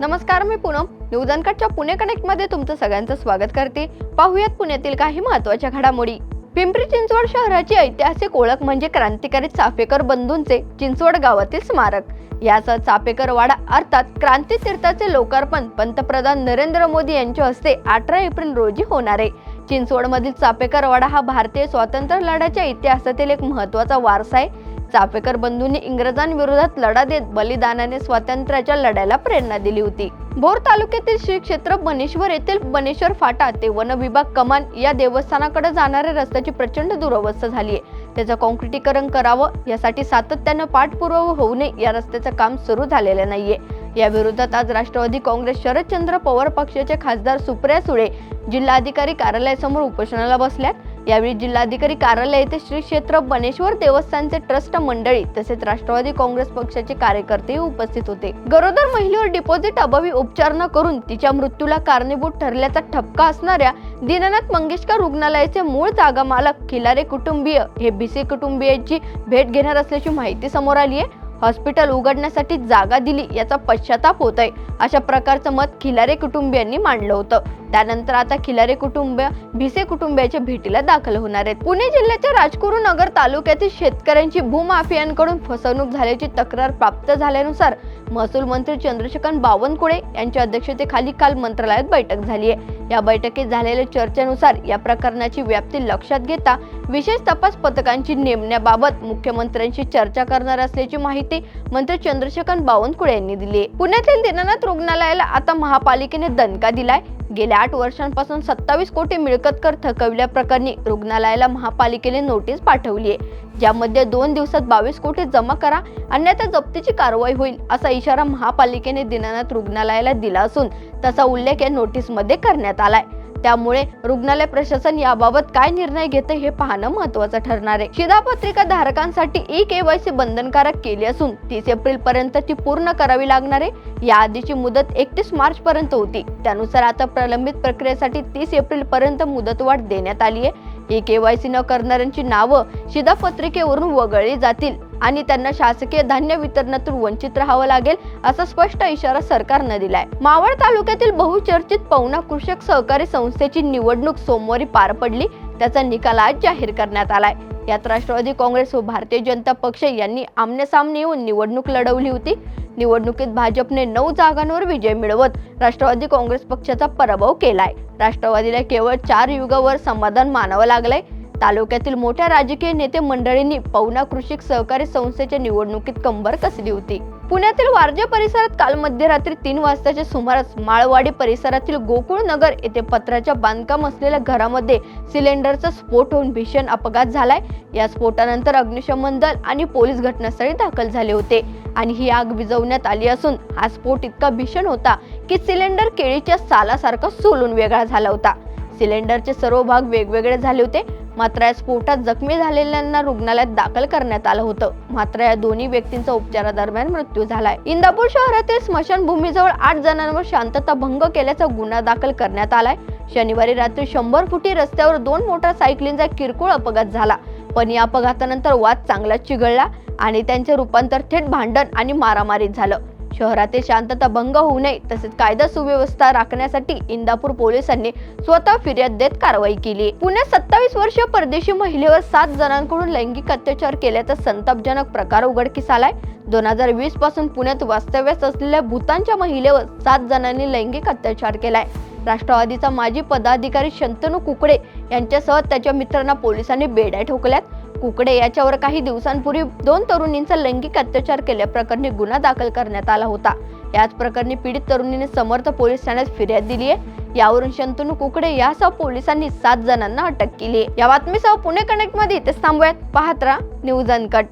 नमस्कार मी पूनम. न्यूज अनकटच्या पुणे कनेक्टमध्ये तुमचं सगळ्यांचं स्वागत करते. पाहूयात पुण्यातील काही महत्त्वाच्या घडामोडी. पिंपरी चिंचवड शहराची ऐतिहासिक ओळख म्हणजे क्रांतिकारी चाफेकर बंधूंचे चिंचवड गावातील स्मारक. यासह चाफेकर वाडा अर्थात क्रांती तीर्थाचे लोकार्पण पंतप्रधान नरेंद्र मोदी यांच्या हस्ते अठरा एप्रिल रोजी होणार आहे. चिंचवडमधील चाफेकर वाडा हा भारतीय स्वातंत्र्य लढ्याच्या इतिहासातील एक महत्त्वाचा वारसा आहे. चाफेकर बंधूंनी इंग्रजांविरोधात लढा देत बलिदानाने स्वातंत्र्याच्या लढ्याला प्रेरणा दिली होती. भोर तालुक्यातील श्री क्षेत्र बनेश्वर येथील बनेश्वर फाटा ते वन विभाग कमान या देवस्थानाकडे जाणाऱ्या रस्त्याची प्रचंड दुरवस्था झाली आहे त्याचं कॉन्क्रिटीकरण करावं यासाठी सातत्यानं पाठपुरावा होऊ नये या रस्त्याचं काम सुरू झालेलं नाहीये. या विरोधात आज राष्ट्रवादी काँग्रेस शरदचंद्र पवार पक्षाचे खासदार सुप्रिया सुळे जिल्हाधिकारी कार्यालयासमोर उपोषणाला बसल्यात. यावेळी जिल्हाधिकारी कार्यालय येथे श्री क्षेत्र बनेश्वर देवस्थानचे ट्रस्ट मंडळी तसेच राष्ट्रवादी काँग्रेस पक्षाचे कार्यकर्ते उपस्थित होते. गरोदर महिलेवर डिपॉझिट अभावी उपचार न करून तिच्या मृत्यूला कारणीभूत ठरल्याचा ठपका असणाऱ्या दीनानाथ मंगेशकर रुग्णालयाचे मूळ जागा मालक खिलारे कुटुंबीय हे बीसी कुटुंबियांची भेट घेणार असल्याची माहिती समोर आली आहे हॉस्पिटल उघडण्यासाठी जागा दिली याचा पश्चाताप होत आहे अशा प्रकारचं मत खिलारे कुटुंबियांनी मांडलं होतं. त्यानंतर आता खिलारे कुटुंब भिसे कुटुंबियाच्या भेटीला दाखल होणार आहेत. पुणे जिल्ह्याच्या राजकुरू नगर तालुक्यातील शेतकऱ्यांची भूमाफियांकडून फसवणूक झाल्याची तक्रार प्राप्त झाल्यानुसार महसूल मंत्री चंद्रशेखर बावनकुळे यांच्या अध्यक्षतेखाली काल मंत्रालयात बैठक झाली आहे. या बैठकीत झालेल्या चर्चेनुसार या प्रकरणाची व्याप्ती लक्षात घेता विशेष तपास पथकांची नेमण्याबाबत मुख्यमंत्र्यांशी चर्चा करणार असल्याची माहिती मंत्री चंद्रशेखर बावनकुळे यांनी दिली आहे. पुण्यातील दीनानाथ रुग्णालयाला आता महापालिकेने दणका दिलाय. गेल्या आठ वर्षांपासून सत्तावीस कोटी मिळकत कर थकविल्याप्रकरणी रुग्णालयाला महापालिकेने नोटीस पाठवली आहे. ज्यामध्ये दोन दिवसात बावीस कोटी जमा करा अन्यथा जप्तीची कारवाई होईल असा इशारा महापालिकेने दिनानाथ रुग्णालयाला दिला असून तसा उल्लेख या नोटीसमध्ये करण्यात आलाय. त्यामुळे रुग्णालय प्रशासन याबाबत काय निर्णय घेते हे पाहणं महत्वाचं ठरणार आहे. शिधापत्रिका धारकांसाठी ई केवायसी बंधनकारक केली असून तीस एप्रिल पर्यंत ती पूर्ण करावी लागणार आहे. या आधीची मुदत एकतीस मार्च पर्यंत होती. त्यानुसार आता प्रलंबित प्रक्रियेसाठी तीस एप्रिल पर्यंत मुदतवाढ देण्यात आली आहे. ई केवायसी न करणाऱ्यांची नावं शिधापत्रिकेवरून वगळली जातील. आणि त्यांना शासकीय धान्य वितरणातून वंचित राहावं लागेल असा स्पष्ट इशारा सरकारनं दिलाय. मावळ तालुक्यातील बहुचर्चित पवना कृषक सहकारी संस्थेची निवडणूक सोमवारी पार पडली. त्याचा निकाल आज जाहीर करण्यात आलाय. यात राष्ट्रवादी काँग्रेस व भारतीय जनता पक्ष यांनी आमनेसामने येऊन निवडणूक लढवली होती. निवडणुकीत भाजपने नऊ जागांवर विजय मिळवत राष्ट्रवादी काँग्रेस पक्षाचा पराभव केलाय. राष्ट्रवादीला केवळ चार युगावर समाधान मानावं लागलंय. तालुक्यातील मोठ्या राजकीय नेते मंडळींनी पवना कृषी सहकारी संस्थेच्या निवडणुकीत कंबर कसली होती? पुण्यातील वारजे परिसरात काल मध्यरात्री तीन वाजताच्या सुमारास माळवाडी परिसरातील गोकुळ नगर येथे पत्राच्या बांधकाम असलेल्या घरामध्ये सिलेंडरचा स्फोट होऊन भीषण अपघात झालाय. या स्फोटानंतर अग्निशमन दल आणि पोलीस घटनास्थळी दाखल झाले होते आणि ही आग विझवण्यात आली असून हा स्फोट इतका भीषण होता की सिलेंडर केळीच्या सालासारखा सोलून वेगळा झाला होता. सिलेंडरचे सर्व भाग वेगवेगळे झाले होते. मात्र या स्फोटात जखमी झालेल्यांना रुग्णालयात दाखल करण्यात आलं होतं. मात्र या दोन्ही व्यक्तींचा उपचारादरम्यान मृत्यू झालाय. इंदापूर शहरातील स्मशानभूमीजवळ आठ जणांवर शांतता भंग केल्याचा गुन्हा दाखल करण्यात आलाय. शनिवारी रात्री शंभर फुटी रस्त्यावर दोन मोटारसायकलींचा किरकोळ अपघात झाला. पण या अपघातानंतर वाद चांगलाच चिघळला आणि त्यांचे रूपांतर थेट भांडण आणि मारामारीत झालं. शहरातील शांतता भंग होऊ नये तसेच कायदा सुव्यवस्था राखण्यासाठी इंदापूर पोलिसांनी स्वतः फिर्याद देत कारवाई केली. पुण्यात सत्तावीस वर्ष परदेशी महिलेवर सात जणांकडून लैंगिक अत्याचार केल्याचा संतापजनक प्रकार उघडकीस आलाय. दोन हजार वीसपासून पुण्यात वास्तव्यास असलेल्या भूतानच्या महिलेवर सात जणांनी लैंगिक अत्याचार केलाय. राष्ट्रवादीचा माजी पदाधिकारी शंतनू कुकडे यांच्यासह त्याच्या मित्रांना पोलिसांनी बेड्या ठोकल्यात. कुकडे याच्यावर काही दिवसांपूर्वी दोन तरुणींचा लैंगिक अत्याचार केल्याप्रकरणी गुन्हा दाखल करण्यात आला होता. याच प्रकरणी पीडित तरुणीने समर्थ पोलीस ठाण्यात फिर्याद दिली आहे. यावरून शंतनू कुकडे यासह पोलिसांनी सात जणांना अटक केली आहे. या बातमीसह पुणे कनेक्टमध्ये इथेच थांबूयात. पाहत राहा न्यूज अनकट.